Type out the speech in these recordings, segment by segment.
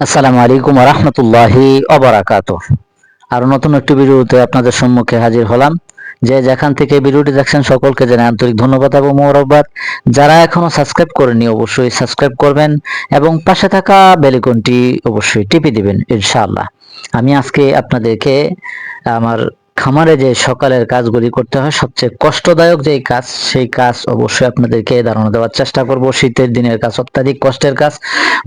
আসসালামু আলাইকুম রহমতুল্লাহি অবরাকাত আরও নতুন একটি ভিডিওতে আপনাদের সম্মুখে হাজির হলাম। যে যেখান থেকে ভিডিওটি দেখছেন সকলকে জানাই আন্তরিক ধন্যবাদ এবং মোরব্বাদ যারা এখনও সাবস্ক্রাইব করেনি অবশ্যই সাবস্ক্রাইব করবেন এবং পাশে থাকা বেলিকনটি অবশ্যই টিপে দিবেন, ইনশাআল্লাহ। আমি আজকে আপনাদেরকে আমার খামারে যে সকালের কাজগুলি করতে হয়, সবচেয়ে কষ্টদায়ক যে কাজ, সেই কাজ অবশ্যই আপনাদেরকে ধারণা দেওয়ার চেষ্টা করব। শীতের দিনের কাজ, অত্যাধিক কষ্টের কাজ।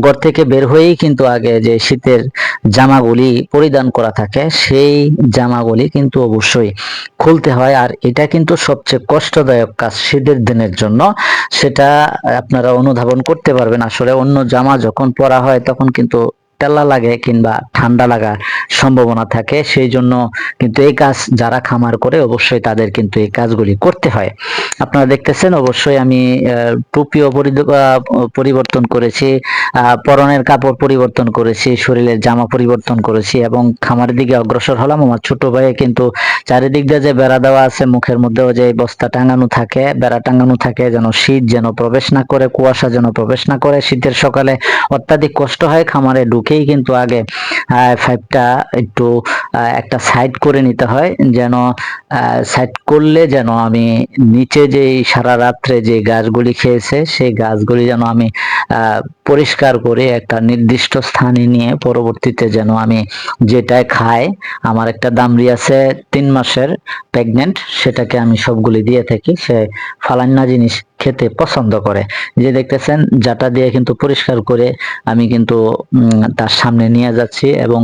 ঘর থেকে বের হয়েই কিন্তু আগে যে শীতের জামাগুলি পরিধান করা থাকে, সেই জামাগুলি কিন্তু অবশ্যই খুলতে হয়। আর এটা কিন্তু সবচেয়ে কষ্টদায়ক কাজ শীতের দিনের জন্য। সেটা আপনারা অনুধাবন করতে পারবেন। আসলে অন্য জামা যখন পরা হয়, তখন কিন্তু টেলা লাগে কিংবা ঠান্ডা লাগার সম্ভাবনা থাকে। সেই জন্য কিন্তু এই কাজ যারা খামার করে অবশ্যই তাদের কিন্তু এই কাজগুলি করতে হয়। আপনারা দেখতেছেন অবশ্যই আমি টুপিও পরিবর্তন করেছি পরনের কাপড় পরিবর্তন করেছি, শরীরের জামা পরিবর্তন করেছি এবং খামারের দিকে অগ্রসর হলাম। আমার ছোট ভাইয়ে কিন্তু চারিদিক দিয়ে যে বেড়া দেওয়া আছে, মুখের মধ্যেও যে বস্তা টাঙানো থাকে, বেড়া টাঙানো থাকে যেন শীত যেন প্রবেশ না করে, কুয়াশা যেন প্রবেশ না করে। শীতের সকালে অত্যাধিক কষ্ট হয়, খামারে ঢুকেই কিন্তু আগে ফাইভটা একটু একটা সাইড করে নিতে হয়, যেন সাইড করলে যেন আমি নিচে যে সারা রাত্রে যে গাছগুলি খেয়েছে, সেই গাছগুলি যেন আমি পরিষ্কার করে একটা নির্দিষ্ট স্থানে নিয়ে পরবর্তীতে যেন আমি যেটাই খাই, আমার একটা দামরি আছে তিন মাসের প্রেগনেন্ট সেটাকে আমি সবগুলি দিয়ে থাকি, সে ফালান্না জিনিস খেতে পছন্দ করে। যে দেখতেছেন যাটা দিয়ে কিন্তু পরিষ্কার করে আমি কিন্তু তার সামনে নিয়ে যাচ্ছি এবং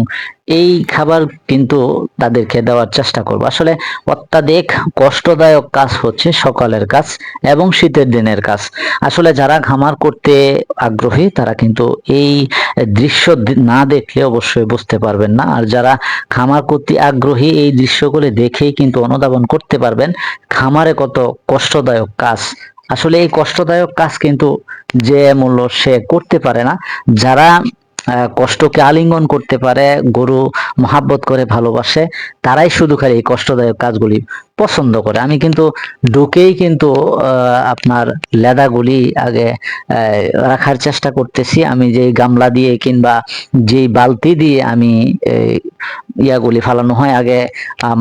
এই খাবার কিন্তু তাদেরকে দেওয়ার চেষ্টা করব। আসলে অত্যাধিক কষ্টদায়ক কাজ হচ্ছে সকালের কাজ এবং শীতের দিনের কাজ। আসলে যারা খামার করতে আগ্রহী, তারা কিন্তু এই দৃশ্য না দেখলে অবশ্যই বুঝতে পারবেন না। আর যারা খামার করতে আগ্রহী, এই দৃশ্যগুলি দেখেই কিন্তু অনুধাবন করতে পারবেন। খামারে কত কষ্টদায়ক কাজ আসলে এই কষ্টদায়ক কাজ কিন্তু যে মূল্য সে করতে পারে না। যারা কষ্টকে আলিঙ্গন করতে পারে, গরু মহাব্বত করে ভালোবাসে, তারাই শুধু খালি এই কষ্টদায়ক কাজগুলি পছন্দ করে। আমি কিন্তু ঢুকেই কিন্তু আপনার লেদাগুলি আগে রাখার চেষ্টা করতেছি। আমি যে গামলা দিয়ে কিংবা যেই বালতি দিয়ে আমি ইয়াগুলি ফালানো হয়, আগে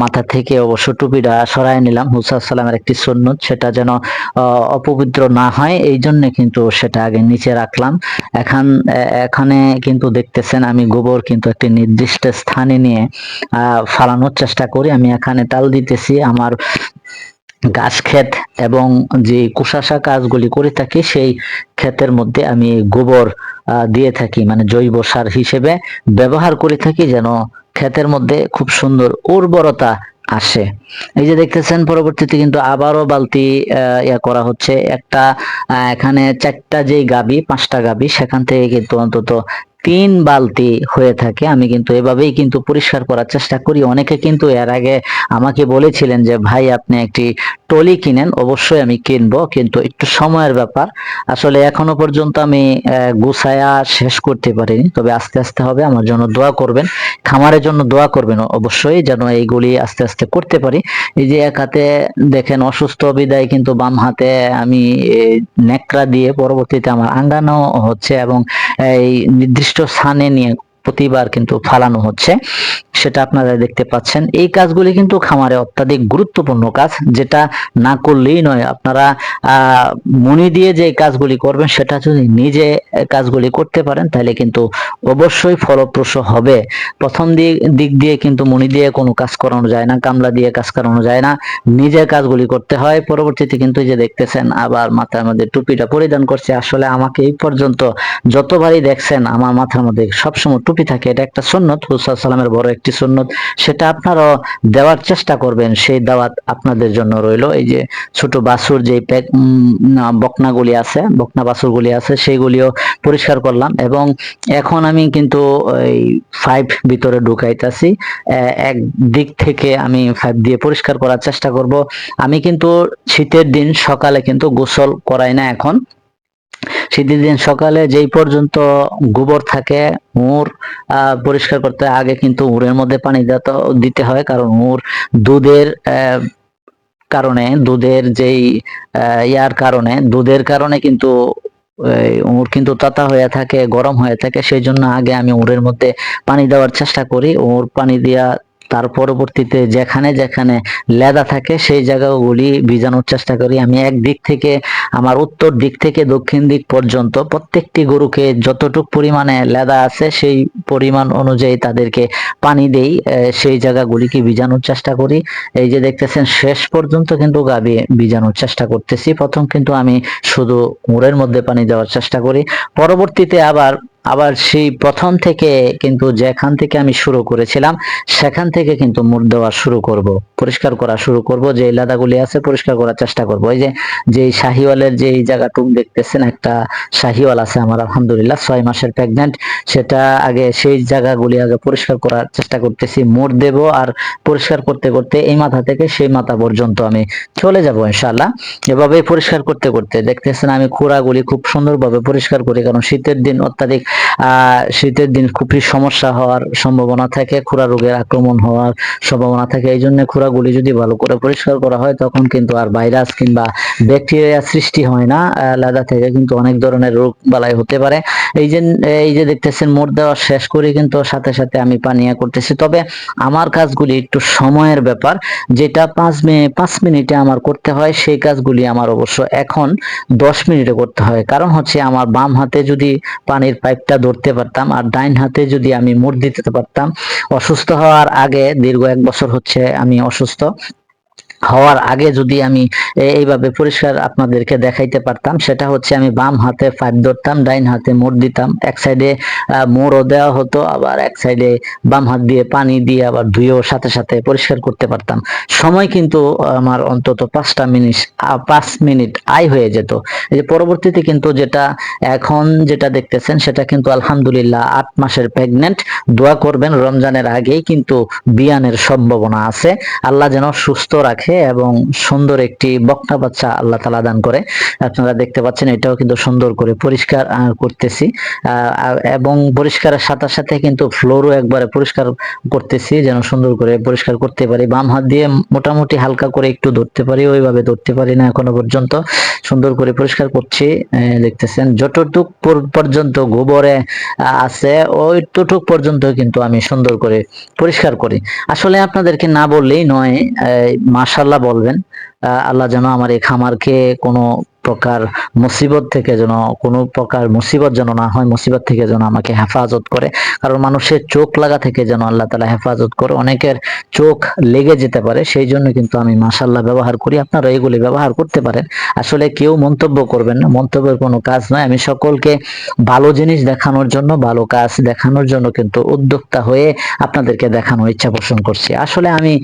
মাথা থেকে অবশ্য টুপিটা সরাই নিলাম। হুসা সালামের একটি সুন্নত, সেটা যেন অপবিত্র না হয় এই জন্য কিন্তু সেটা আগে নিচে রাখলাম। এখন এখানে কিন্তু দেখতেছেন, আমি গোবর কিন্তু একটি নির্দিষ্ট স্থানে নিয়ে ফালানোর চেষ্টা করি। আমি এখানে তাল দিতেছি, আমার গাছ ক্ষেত এবং যে কুশাসা কাজগুলি করে থাকি, সেই ক্ষেতের মধ্যে আমি গোবর দিয়ে থাকি। মানে জৈব সার হিসেবে ব্যবহার করে থাকি যেন ক্ষেতের মধ্যে খুব সুন্দর উর্বরতা আসে। এই যে দেখতেছেন, পরবর্তীতে কিন্তু আবারও বালতি ইয়া করা হচ্ছে। একটা এখানে চারটা যেই গাবি, পাঁচটা গাবি, সেখান থেকে কিন্তু অন্তত তিন বালতি হয়ে থাকে। আমি কিন্তু এভাবেই কিন্তু পরিষ্কার করার চেষ্টা করি। অনেকে কিন্তু এর আগে আমাকে বলেছিলেন যে, ভাই, আপনি একটি টলি কিনেন, অবশ্যই আমি কিনবো, কিন্তু একটু সময়ের ব্যাপার। আসলে এখনও পর্যন্ত আমি গুছায়া শেষ করতে পারিনি। তবে আস্তে আস্তে হবে, আমার জন্য দোয়া করবেন। খামারের জন্য দোয়া করবেন অবশ্যই, যেন এইগুলি আস্তে আস্তে করতে পারি। এই যে এক হাতে দেখেন অসুস্থ বিদায় কিন্তু বাম হাতে আমি নেকড়া দিয়ে পরবর্তীতে আমার আঙ্গানো হচ্ছে এবং এই নির্দিষ্ট স্থানে নিয়ে প্রতিবার কিন্তু ফালানো হচ্ছে। সেটা আপনারা দেখতে পাচ্ছেন। এই কাজগুলি কিন্তু খামারে অত্যাধিক গুরুত্বপূর্ণ কাজ, যেটা না করলেই নয়। আপনারা মনি দিয়ে যে কাজগুলি করবেন, সেটা যদি নিজে কাজগুলি করতে পারেন, তাহলে কিন্তু অবশ্যই ফলপ্রসূ হবে। প্রথম দিক দিয়ে কিন্তু মনি দিয়ে কোনো কাজ করানো যায় না কামলা দিয়ে কাজ করানো যায় না। নিজে কাজগুলি করতে হয়। পরবর্তীতে কিন্তু যে দেখতেছেন, আবার মাথার মধ্যে টুপিটা পরিধান করছে। আসলে আমাকে এই পর্যন্ত যতবারই দেখছেন, আমার মাথার মধ্যে সবসময় টুপি থাকে, এটা একটা সুন্নত হুসা সালামের বড় একটি সুন্নত, সেটা আপনারাও দেওয়ার চেষ্টা করবেন, সেই দাওয়াত আপনাদের জন্য রইল। এই যে ছোট বাছুর যে প্যাক বকনাগুলি আছে, বকনা বাছুরগুলি আছে, সেইগুলিও পরিষ্কার করলাম এবং এখন আমি কিন্তু এই ফাইভ ভিতরে ঢুকাইতেছি। এক দিক থেকে আমি ফাইভ দিয়ে পরিষ্কার করার চেষ্টা করব। আমি কিন্তু শীতের দিন সকালে কিন্তু গোসল করাই না এখন। শীতের দিন সকালে যেই পর্যন্ত গোবর থাকে আহ, পরিষ্কার করতে আগে কিন্তু উড়ের মধ্যে পানি দিতে হয় কারণ উর দুধের কারণে দুধের যেই ইয়ার কারণে দুধের কারণে কিন্তু উড় কিন্তু তাতা হয়ে থাকে গরম হয়ে থাকে সেই জন্য আগে আমি উড়ের মধ্যে পানি দেওয়ার চেষ্টা করি। উড় পানি দেওয়া তার পরবর্তীতে যেখানে যেখানে লেদা থাকে, সেই জায়গাগুলি ভিজানোর চেষ্টা করি। আমি এক দিক থেকে, আমার উত্তর দিক থেকে দক্ষিণ দিক পর্যন্ত প্রত্যেকটি গরুকে যতটুক পরিমাণে লেদা আছে, সেই পরিমাণ অনুযায়ী তাদেরকে পানি দেই সেই জায়গাগুলিকে ভিজানোর চেষ্টা করি। এই যে দেখতেছেন, শেষ পর্যন্ত কিন্তু গাবি ভিজানোর চেষ্টা করতেছি। প্রথম কিন্তু আমি শুধু মুড়ের মধ্যে পানি দেওয়ার চেষ্টা করি। পরবর্তীতে আবার আবার সেই প্রথম থেকে কিন্তু যেখান থেকে আমি শুরু করেছিলাম, সেখান থেকে কিন্তু মুড় দেওয়া শুরু করব, পরিষ্কার করা শুরু করব যে লাদাগুলি আছে পরিষ্কার করার চেষ্টা করব। এই যে যে শাহিওয়ালের যে জায়গাটুক দেখতেছেন, একটা শাহিওয়াল আছে আমার, আলহামদুলিল্লাহ, ছয় মাসের প্রেগনেন্ট সেটা আগে সেই জায়গাগুলি আগে পরিষ্কার করার চেষ্টা করতেছি মোড় দেব আর পরিষ্কার করতে করতে এই মাথা থেকে সেই মাথা পর্যন্ত আমি চলে যাব ইনশাল্লাহ এভাবে পরিষ্কার করতে করতে দেখতেছেন আমি খোড়াগুলি খুব সুন্দরভাবে পরিষ্কার করি, কারণ শীতের দিন অত্যাধিক শীতের দিন খুবই সমস্যা হওয়ার সম্ভাবনা থাকে, খুরা রোগের আক্রমণ হওয়ার সম্ভাবনা থাকে। এই জন্য খুরাগুলি যদি ভালো করে পরিষ্কার করা হয়, তখন কিন্তু আর ভাইরাস কিংবা ব্যাকটেরিয়া সৃষ্টি হয় না। লাদা থেকে কিন্তু অনেক ধরনের রোগ বালাই হতে পারে। এই যে এই যে দেখতেছেন মোট দেওয়া শেষ করে কিন্তু সাথে সাথে আমি পানিয়া করতেছি। তবে আমার কাজগুলি একটু সময়ের ব্যাপার। যেটা পাঁচ মিনিট পাঁচ মিনিটে আমার করতে হয়, সেই কাজগুলি আমার অবশ্য এখন দশ মিনিটে করতে হয়। কারণ হচ্ছে আমার বাম হাতে যদি পানির পাইপটা ধরতে পারতাম আর ডাইন হাতে যদি আমি মোড় দিতে পারতাম, অসুস্থ হওয়ার আগে দীর্ঘ এক বছর হচ্ছে আমি অসুস্থ। হওয়ার আগে যদি আমি এইভাবে পরিষ্কার আপনাদেরকে দেখাইতে পারতাম, সেটা হচ্ছে আমি বাম হাতে পাইপ ধরতাম, ডাইন হাতে মোড় দিতাম। এক সাইডে মোড়ও দেওয়া হতো, আবার এক সাইডে বাম হাত দিয়ে পানি দিয়ে আবার ধুয়েও সাথে সাথে পরিষ্কার করতে পারতাম। সময় কিন্তু আমার অন্তত পাঁচটা মিনিট পাঁচ মিনিট আয় হয়ে যেত। এই যে পরবর্তীতে কিন্তু যেটা এখন যেটা দেখতেছেন, সেটা কিন্তু আলহামদুলিল্লাহ আট মাসের প্রেগনেন্ট। দোয়া করবেন, রমজানের আগেই কিন্তু বিয়ানের সম্ভাবনা আছে। আল্লাহ যেন সুস্থ রাখে। এবং সুন্দর একটি বকনা বাচ্চা আল্লাহ তালা দান করে। আপনারা দেখতে পাচ্ছেন এটাও কিন্তু সুন্দর করে পরিষ্কার করতেছি। এবং পরিষ্কারের সাথে সাথে কিন্তু ফ্লোরও একবারে পরিষ্কার করতেছি, যেন সুন্দর করে পরিষ্কার করতে পারি। বাম হাত দিয়ে মোটামুটি হালকা করে একটু ধরতে পারি, ওইভাবে ধরতে পারি না এখনও পর্যন্ত। সুন্দর করে পরিষ্কার করছি দেখতেছেন। যতটুক পর- পর্যন্ত গোবরে আছে ওইটুক পর্যন্ত কিন্তু আমি সুন্দর করে পরিষ্কার করি। আসলে আপনাদেরকে না বললেই নয় মাশাল্লাহ বলবেন আল্লাহ যেন আমার এই খামারকে কোনো প্রকার মুসিবত থেকে যেন, কোনো প্রকার মুসিবত যেন না হয়, মুসিবত থেকে যেন আমাকে হেফাজত করে। কারণ মানুষের চোখ লাগা থেকে যেন আল্লাহ তালা হেফাজত করে, অনেকের চোখ লেগে যেতে পারে, সেই জন্য কিন্তু আমি মাশাল্লাহ ব্যবহার করি। আপনারা এগুলি ব্যবহার করতে পারেন। আসলে কেউ মন্তব্য করবেন না, মন্তব্যের কোনো কাজ নয় আমি সকলকে ভালো জিনিস দেখানোর জন্য, ভালো কাজ দেখানোর জন্য কিন্তু উদ্যোক্তা হয়ে আপনাদেরকে দেখানোর ইচ্ছা পোষণ করছি। আসলে আমি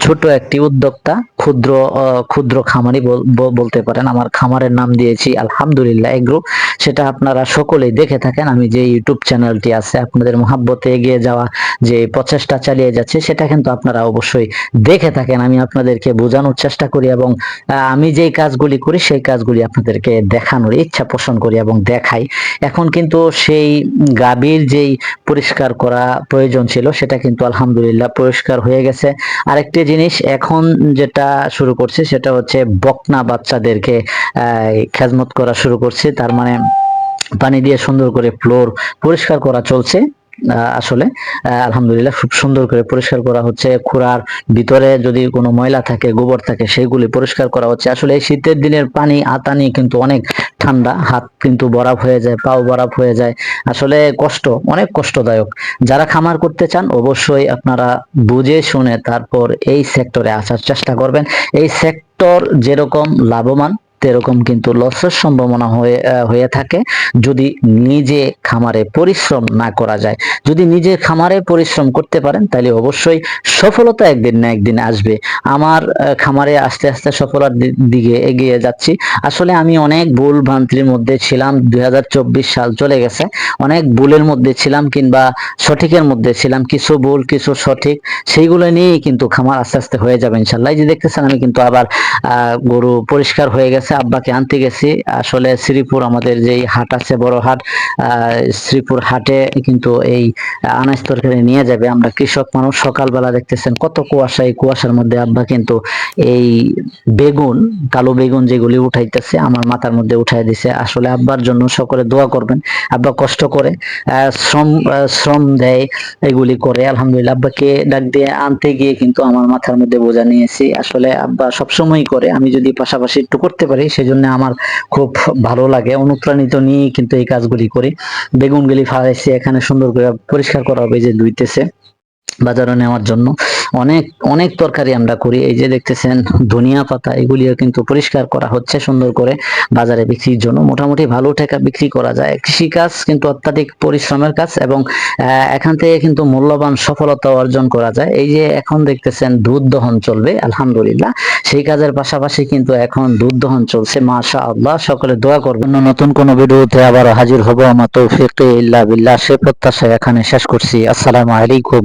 ছোট একটি উদ্যোক্তা, ক্ষুদ্র ক্ষুদ্র খামারি বল- বলতে পারেন। আমার খামারের নাম দিয়েছি, আলহামদুলিল্লাহ এগ্রো সেটা আপনারা সকলেই দেখে থাকেন। আমি যে ইউটিউব চ্যানেলটি আছে, আপনাদের মহাব্বতে এগিয়ে যাওয়া যে প্রচেষ্টা চালিয়ে যাচ্ছে, সেটা কিন্তু আপনারা অবশ্যই দেখে থাকেন। আমি আপনাদেরকে বোঝানোর চেষ্টা করি এবং আমি যেই কাজগুলি করি, সেই কাজগুলি আপনাদেরকে দেখানোর ইচ্ছা পোষণ করি এবং দেখাই। এখন কিন্তু সেই গাভীর যেই পরিষ্কার করা প্রয়োজন ছিল, সেটা কিন্তু আলহামদুলিল্লাহ পরিষ্কার হয়ে গেছে। আরেকটি জিনিস, এখন যেটা শুরু করছে, সেটা হচ্ছে বকনা বাচ্চাদেরকে খেজমত করা শুরু করছি। তার মানে পানি দিয়ে সুন্দর করে ফ্লোর পরিষ্কার করা চলছে আসলে। আলহামদুলিল্লাহ খুব সুন্দর করে পরিষ্কার করা হচ্ছে। খুরার ভিতরে যদি কোনো ময়লা থাকে, গোবর থাকে, সেগুলি পরিষ্কার করা হচ্ছে। আসলে এই শীতের দিনের পানি আতানি কিন্তু অনেক ঠান্ডা। হাত কিন্তু বরফ হয়ে যায়, পাও বরফ হয়ে যায়। আসলে কষ্ট, অনেক কষ্টদায়ক। যারা খামার করতে চান, অবশ্যই আপনারা বুঝে শুনে তারপর এই সেক্টরে আসার চেষ্টা করবেন। এই সেক্টর যেরকম লাভবান তেরকম কিন্তু লসের সম্ভাবনা হয়ে হয়ে থাকে। যদি নিজে খামারে পরিশ্রম না করা যায়, যদি নিজে খামারে পরিশ্রম করতে পারেন, তাহলে অবশ্যই সফলতা একদিন না একদিন আসবে। আমার খামারে আস্তে আস্তে সফলতার দিকে এগিয়ে যাচ্ছি। আসলে আমি অনেক ভুল ভ্রান্তির মধ্যে ছিলাম, দুই হাজার চব্বিশ সাল চলে গেছে। অনেক ভুলের মধ্যে ছিলাম কিংবা সঠিকের মধ্যে ছিলাম, কিছু ভুল, কিছু সঠিক, সেইগুলো নিয়েই কিন্তু খামার আস্তে আস্তে হয়ে যাবে ইনশাল্লাহ। যে দেখতেছেন, আমি কিন্তু আবার গরু পরিষ্কার হয়ে গেছে। আব্বাকে আনতে গেছি। আসলে শ্রীপুর আমাদের যেই হাট আছে, বড় হাট শ্রীপুর হাটে কিন্তু এই আনাজ তরকারি নিয়ে যাবে। আমরা কৃষক মানুষ সকালবেলা দেখতেছেন কত কুয়াশা। এই কুয়াশার মধ্যে আব্বা কিন্তু এই বেগুন, কালো বেগুন যেগুলি উঠাইতেছে, আমার মাথার মধ্যে উঠাই দিছে। আসলে আব্বার জন্য সকলে দোয়া করবেন। আব্বা কষ্ট করে শ্রম শ্রম দেয় এগুলি করে। আলহামদুলিল্লাহ আব্বাকে ডাক দিয়ে আনতে গিয়ে কিন্তু আমার মাথার মধ্যে বোঝা নিয়েছি। আসলে আব্বা সবসময় করে। আমি যদি পাশাপাশি একটু করতে পারি সেজন্য আমার খুব ভালো লাগে। অনুপ্রাণিত নিয়ে কিন্তু এই কাজগুলি করি। বেগুনগুলি ফালাইছি, এখানে সুন্দর করে পরিষ্কার করা হবে যে ধুইতেছে। বাজারে নেওয়ার জন্য অনেক অনেক তরকারি আমরা করি। এই যে দেখতেছেন, ধনিয়া পাতা, এগুলিও কিন্তু পরিষ্কার করা হচ্ছে সুন্দর করে বাজারে বিক্রির জন্য। মোটামুটি ভালো টাকা বিক্রি করা যায়। কৃষিকাজ কিন্তু অত্যাধিক পরিশ্রমের কাজ এবং এখান থেকে কিন্তু মূল্যবান সফলতা অর্জন করা যায়। এই যে এখন দেখতেছেন, দুধ দহন চলবে, আলহামদুলিল্লাহ। সেই কাজের পাশাপাশি কিন্তু এখন দুধ দহন চলছে মাশা আল্লাহ সকলে দোয়া করবেন। নতুন কোন ভিডিওতে আবার হাজির হব। আমার তৌফিক ইল্লা বিল্লাহ। সে প্রত্যাশায় এখানে শেষ করছি। আসসালামু আলাইকুম।